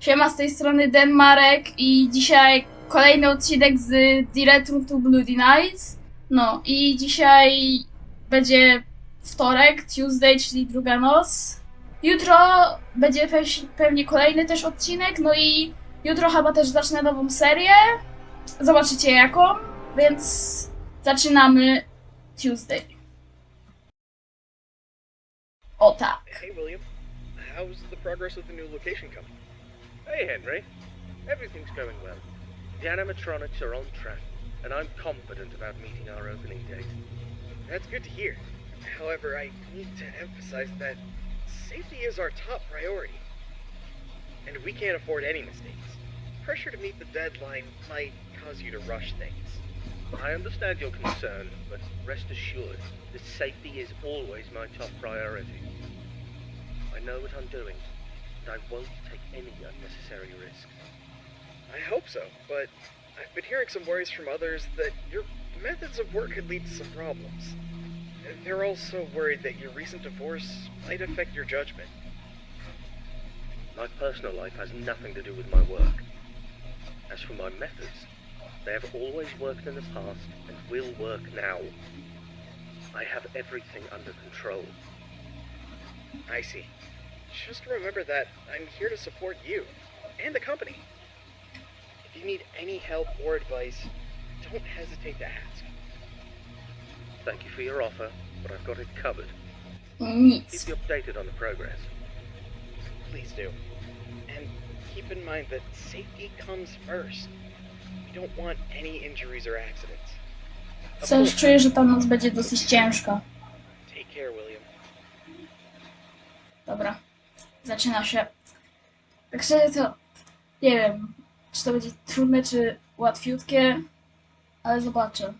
Siema, z tej strony Denmarek i dzisiaj kolejny odcinek z Return to Bloody Nights. No i dzisiaj będzie wtorek, Tuesday, czyli druga noc. Jutro będzie pe- pewnie kolejny też odcinek, no i jutro chyba też zacznę nową serię. Zobaczycie jaką, więc zaczynamy Tuesday. O tak. Hey, William. How's the progress of the new location coming? Hey, Henry. Everything's going well. The animatronics are on track, and I'm confident about meeting our opening date. That's good to hear. However, I need to emphasize that safety is our top priority. And we can't afford any mistakes. Pressure to meet the deadline might cause you to rush things. I understand your concern, but rest assured that safety is always my top priority. I know what I'm doing, and I won't take any unnecessary risk. I hope so, but I've been hearing some worries from others that your methods of work could lead to some problems. They're also worried that your recent divorce might affect your judgment. My personal life has nothing to do with my work. As for my methods, they have always worked in the past and will work now. I have everything under control. I see. Just remember that I'm here to support you and the company. If you need any help or advice, don't hesitate to ask. Thank you for your offer, but I've got it covered. Nic. Keep you updated on the progress. Please do. And keep in mind that safety comes first. We don't want any injuries or accidents. Coś czuję, że ta noc będzie dosyć ciężka. Take care, William. Dobra, zaczyna się. Tak szczerze to nie wiem, czy to będzie trudne, czy łatwiutkie, ale zobaczę.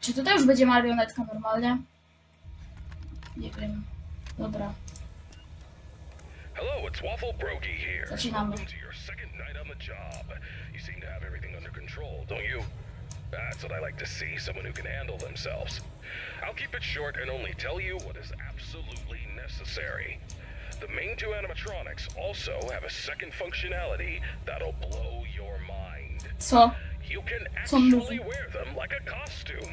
Czy tutaj już będzie marionetka normalnie? Nie wiem. Dobra, Hello, it's Waffle Brogy here. Zaczynamy. Welcome to your second night on the job. You seem to have everything under control, don't you? That's what I like to see, someone who can handle themselves. I'll keep it short and only tell you what is absolutely necessary. The main two animatronics also have a second functionality that'll blow your mind. So, You can actually wear them like a costume.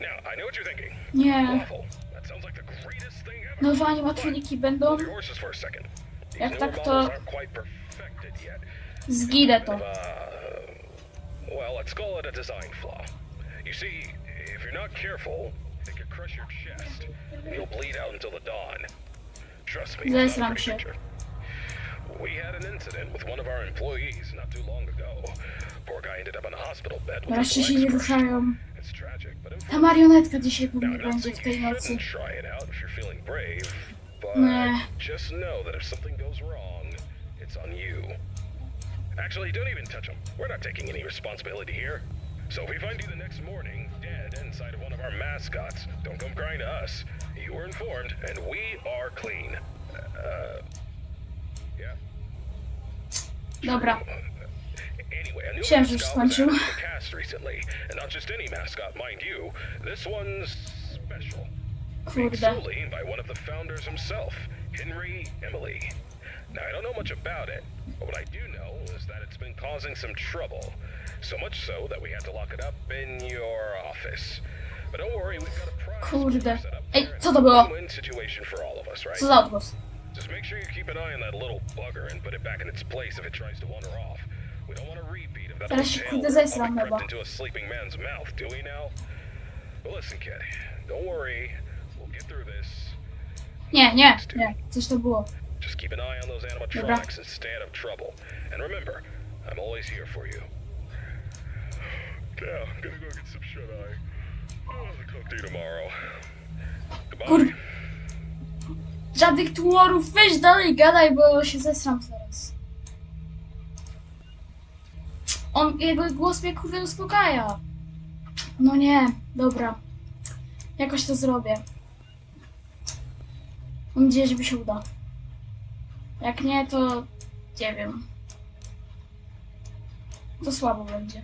Now, I know what you're thinking. Yeah. Waffle, that sounds like the greatest thing ever. Nowe animatroniki będą? Hold your horses for a second. These Jak tak, to- models aren't quite perfected yet. Zginę to. Uh, well, let's call it a design flaw. You see, if you're not careful, it could crush your chest, you'll bleed out until the dawn. Trust me, a Zesram się. We had an incident with one of our employees not too long ago. Poor guy ended up in a hospital bed with Wreszcie się nie ruszają. It's tragic, but Ta marionetka dzisiaj I'm not będzie w tej nocy. try it out if you're feeling brave, but Nah. just know that if something goes wrong, it's on you. Actually, don't even touch them. We're not taking any responsibility here. So if we find you the next morning, dead inside of one of our mascots, don't come crying to us. You were informed, and we are clean. Uh, yeah. Dobra. Anyway, a new Księżyc mascot was skończył. added to the cast recently, and not just any mascot, mind you. This one's special. Made Kurde. solely by one of the founders himself, Henry Emily. Now, I don't know much about it, but what I do know is that it's been causing some trouble. So much so that we had to lock it up in your office. But don't worry, we've got a prize Kurde. Ej, co to it's a było? win-win situation for all of us, right? Co za odgłos? Just make sure you keep an eye on that little bugger and put it back in its place if it tries to wander off. We don't want a repeat of that Teraz old się tale kurde zesram chyba. crept into a sleeping man's mouth, do we now? Well, listen, kid. Don't worry. We'll get through this. Nie, nie, nie. Coś to było. Just keep an eye on those animatronics and stay out of trouble. And remember, I'm always here for you. Yeah, I'm gonna go get some shut Kur- Żadnych tłorów, weź dalej gadaj, bo się zesram zaraz. On, jego głos mnie kurde uspokaja. No nie, dobra. Jakoś to zrobię. Mam nadzieję, że mi się uda. Jak nie, to nie wiem. To słabo będzie.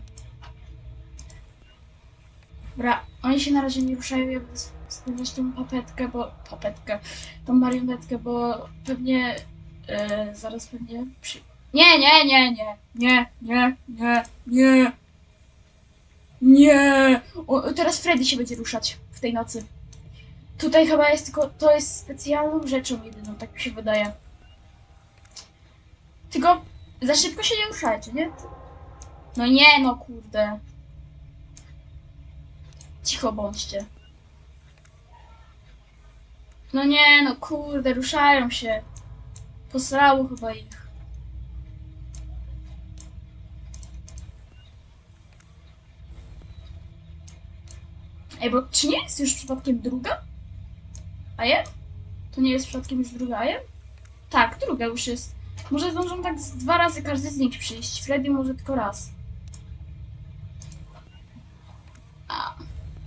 Dobra, oni się na razie nie ruszają, ja będę stawiać tą papetkę, bo... papetkę, tą marionetkę, bo pewnie... e, zaraz pewnie przy, Nie, nie, nie, nie, nie, nie, nie, nie. Nie. Teraz Freddy się będzie ruszać w tej nocy. Tutaj chyba jest tylko, to jest specjalną rzeczą jedyną, tak mi się wydaje. Tylko za szybko się nie ruszajcie, nie? No nie, no kurde. Cicho bądźcie. No nie, no kurde, ruszają się. Posrało chyba ich. Ej, bo czy nie jest już przypadkiem druga? A je? To nie jest przypadkiem już druga, a je? Tak, druga już jest. Może zdążą tak dwa razy każdy z nich przyjść. Freddy może tylko raz.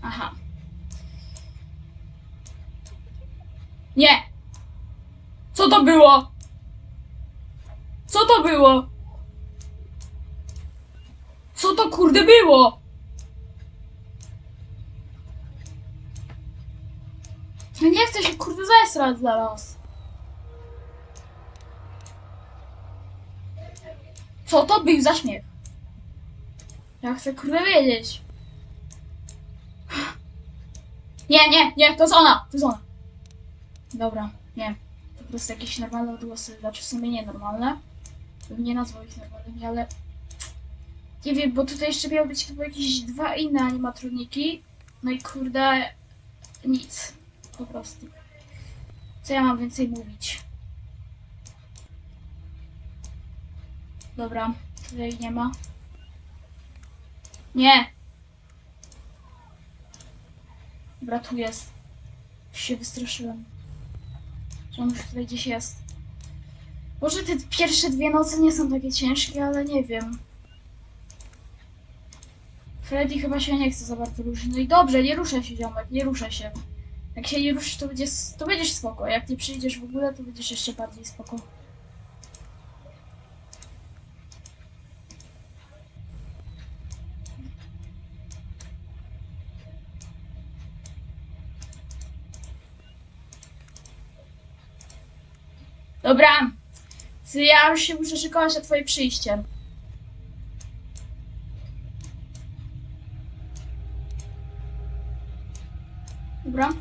Aha. Nie! Co to było? Co to było? Co to kurde było? Nie chcę się kurde zesrać zaraz. Co to był za śmiech? Ja chcę kurde wiedzieć. Nie, nie, nie, to jest ona, to jest ona. Dobra, nie. To po prostu jakieś normalne odgłosy, znaczy w sumie nienormalne. Bym nie nazwał ich normalnymi, ale... Nie wiem, bo tutaj jeszcze miały być chyba jakieś dwa inne animatroniki. No i kurde... Nic. Po prostu. Co ja mam więcej mówić? Dobra, tutaj nie ma. Nie! Dobra, tu jest. Już się wystraszyłem. Że on już tutaj gdzieś jest. Może te pierwsze dwie noce nie są takie ciężkie, ale nie wiem. Freddy chyba się nie chce za bardzo ruszyć. No i dobrze, nie ruszaj się, ziomek, nie ruszaj się. Jak się nie ruszysz, to, będzie, to będziesz spoko. Jak nie przyjdziesz w ogóle, to będziesz jeszcze bardziej spoko. Dobra. Ja już się muszę szykować na twoje przyjście. Dobra.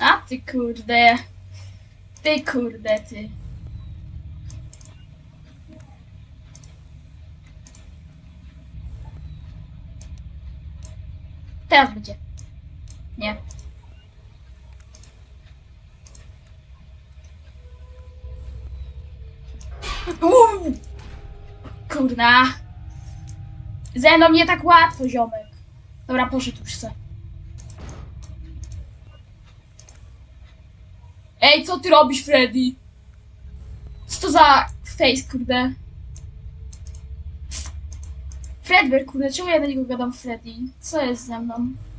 A ty kurde. Ty kurde ty. Teraz będzie. Nie. Uuu. Kurna. Ze mną nie tak łatwo, ziomek. Dobra, poszedł już se. Ej, co ty robisz, Freddy? Co to za face, kurde? Fredbear, kurde, czemu ja do niego gadam Freddy? Co jest ze mną?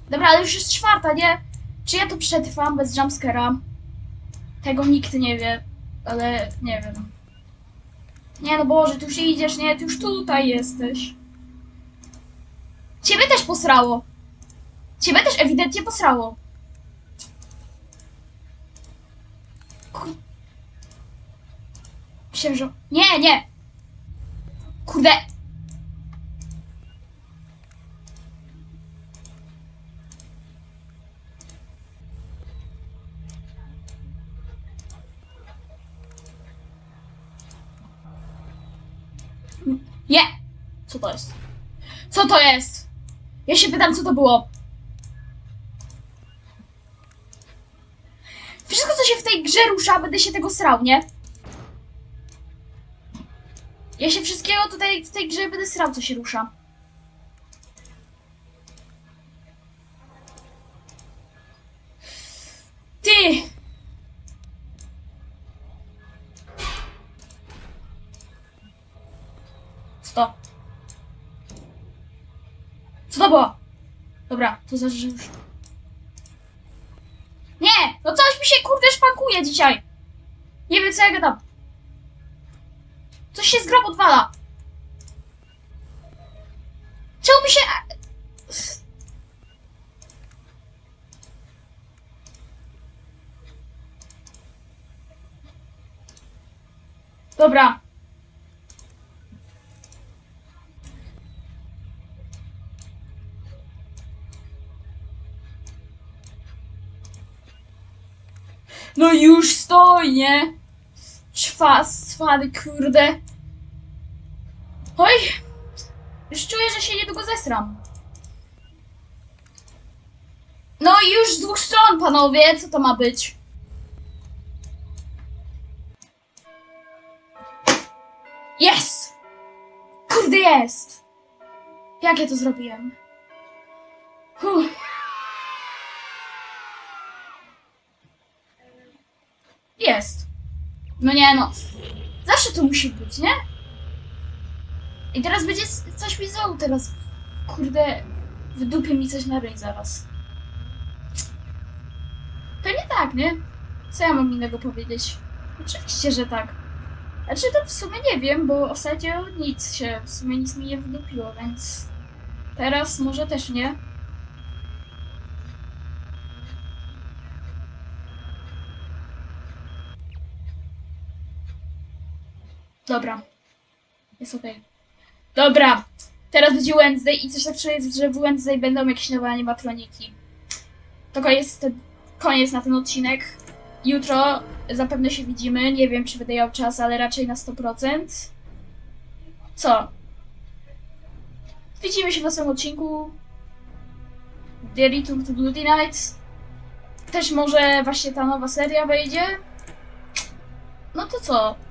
Dobra, ale już jest czwarta, nie? Czy ja to przetrwam bez jumpscare'a? Tego nikt nie wie, ale nie wiem. Nie no Boże, ty już idziesz, nie? Ty już tutaj jesteś. Ciebie też posrało. Ciebie też ewidentnie posrało. Że... Nie, nie! Kurde! Nie! Co to jest? Co to jest? Ja się pytam, co to było. Wszystko, co się w tej grze rusza, będę się tego srał, nie? Ja się wszystkiego tutaj w tej grze będę srał, co się rusza. Co to było? Dobra, to znaczy, już... Nie! No coś mi się kurde szpakuje dzisiaj! Nie wiem co ja gadam. Coś się z grobu odwala. Czemu mi się... Dobra. No już stoi, nie? Czwas, cwany, kurde. Oj, już czuję, że się niedługo zesram. No i już z dwóch stron, panowie, co to ma być? Jest! Kurde jest! Jak ja to zrobiłem? Huh. Jest. No nie no. Zawsze to musi być, nie? I teraz będzie coś mi znowu teraz. Kurde, wydupie mi coś na ryj zaraz. To nie tak, nie? Co ja mam innego powiedzieć? Oczywiście, że tak. Znaczy to w sumie nie wiem, bo ostatnio nic się, w sumie nic mi nie wydupiło, więc teraz może też nie. Dobra. Jest okej. Dobra. Teraz będzie Wednesday i coś tak czuję, że w Wednesday będą jakieś nowe animatroniki. To koniec, ten, koniec na ten odcinek. Jutro zapewne się widzimy. Nie wiem, czy miał czas, ale raczej na 100%. Co? Widzimy się w następnym odcinku. The Return to Bloody Nights. Też może właśnie ta nowa seria wejdzie. No to co?